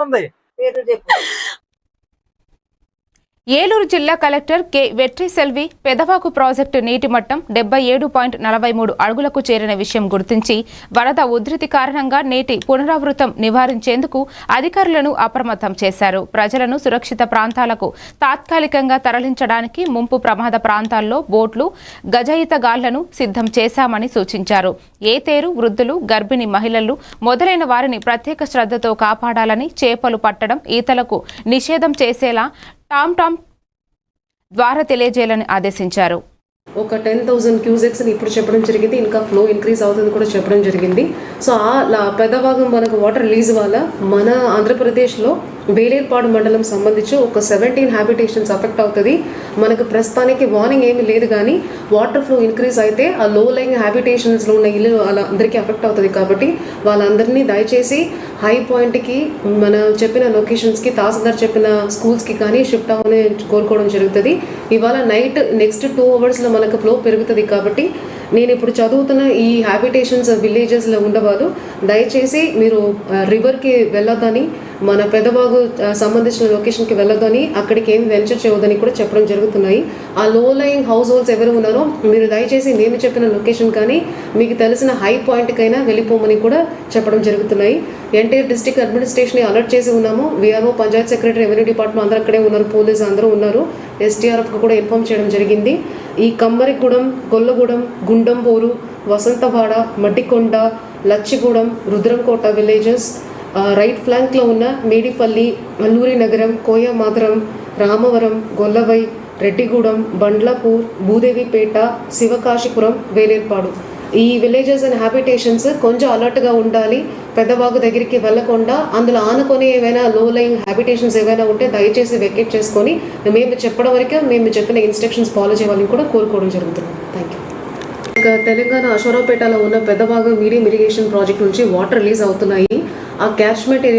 ఉంది ఏలూరు జిల్లా collector K Vetri Selvi Pedavaku project నీటి మట్టం డెబ్బై ఏడు పాయింట్ నలభై మూడు అడుగులకు చేరిన విషయం గుర్తించి వరద ఉధృతి కారణంగా నేటి పునరావృతం నివారించేందుకు అధికారులను అప్రమత్తం చేశారు. ప్రజలను సురక్షిత ప్రాంతాలకు తాత్కాలికంగా తరలించడానికి ముంపు ప్రమాద ప్రాంతాల్లో బోట్లు గజయితగాళ్ళను సిద్ధం చేశామని సూచించారు. ఏతేరు వృద్ధులు గర్భిణీ మహిళలు మొదలైన వారిని ప్రత్యేక శ్రద్ధతో కాపాడాలని చేపలు పట్టడం ఈతలకు నిషేధం చేసేలా టామ్ టామ్ ద్వారా తెలియజేయాలని ఆదేశించారు. ఒక టెన్ థౌసండ్ క్యూజెక్స్ని ఇప్పుడు చెప్పడం జరిగింది. ఇంకా ఫ్లో ఇంక్రీజ్ అవుతుంది కూడా చెప్పడం జరిగింది. సో ఆ పెద్ద భాగం మనకు వాటర్ రిలీజ్ వల్ల మన ఆంధ్రప్రదేశ్లో వేలేర్పాడు మండలం సంబంధించి ఒక సెవెంటీన్ హ్యాబిటేషన్స్ అఫెక్ట్ అవుతుంది. మనకు ప్రస్తుతానికి వార్నింగ్ ఏమీ లేదు కానీ వాటర్ ఫ్లో ఇంక్రీజ్ అయితే ఆ లో లైంగ్ హ్యాబిటేషన్స్లో ఉన్న ఇల్లు అలా అందరికీ అఫెక్ట్ అవుతుంది కాబట్టి వాళ్ళందరినీ దయచేసి హై పాయింట్కి మన చెప్పిన లొకేషన్స్కి తహసీల్దార్ చెప్పిన స్కూల్స్కి కానీ షిఫ్ట్ అవ్వని కోరుకోవడం జరుగుతుంది. ఇవాళ నైట్ నెక్స్ట్ టూ అవర్స్లో మనకు ఫ్లో పెరుగుతుంది కాబట్టి నేను ఇప్పుడు చదువుతున్న ఈ హ్యాబిటేషన్స్ విలేజెస్లో ఉండవాళ్ళు దయచేసి మీరు రివర్కి వెళ్ళొద్దని మన పెదబాగు సంబంధించిన లొకేషన్కి వెళ్ళొద్దని అక్కడికి ఏం వెంచర్ చేయవద్దని కూడా చెప్పడం జరుగుతున్నాయి. ఆ లో లైంగ్ హౌస్ హోల్డ్స్ ఎవరు ఉన్నారో మీరు దయచేసి నేను చెప్పిన లొకేషన్ కానీ మీకు తెలిసిన హై పాయింట్కైనా వెళ్ళిపోమని కూడా చెప్పడం జరుగుతున్నాయి. ఎన్టీఆర్ డిస్ట్రిక్ట్ అడ్మినిస్ట్రేషన్ అలర్ట్ చేసి ఉన్నాము. VRO panchayat secretary revenue department అందరూ అక్కడే ఉన్నారు. పోలీసు అందరూ ఉన్నారు. ఎస్టీఆర్ఎఫ్కి కూడా ఇన్ఫామ్ చేయడం జరిగింది. ఈ కమ్మరిగూడెం గొల్లగూడెం గుండంపోరు వసంతవాడ మడ్డికొండ లచ్చిగూడెం రుద్రంకోట విలేజెస్ రైట్ ఫ్లాంక్లో ఉన్న మేడిపల్లి అల్లూరి నగరం కోయమాధరం రామవరం గొల్లవై రెడ్డిగూడెం బండ్లపూర్ భూదేవిపేట శివకాశిపురం వేలేర్పాడు. ఈ విలేజెస్ అండ్ హ్యాబిటేషన్స్ కొంచెం అలర్ట్గా ఉండాలి. పెద్దవాగు దగ్గరికి వెళ్ళకుండా అందులో ఆనుకొని ఏవైనా లో లైన్ హ్యాబిటేషన్స్ ఏవైనా ఉంటే దయచేసి వెకేట్ చేసుకొని మేము చెప్పడం వరకే మేము చెప్పిన ఇన్స్ట్రక్షన్స్ ఫాలో చేయాలని కూడా కోరుకోవడం జరుగుతుంది. థ్యాంక్ యూ ఇంకా తెలంగాణ అశ్వరావుపేటలో ఉన్న పెద్ద మీడియం ఇరిగేషన్ ప్రాజెక్ట్ నుంచి వాటర్ రిలీజ్ అవుతున్నాయి. ఆ క్యాచ్మెంట్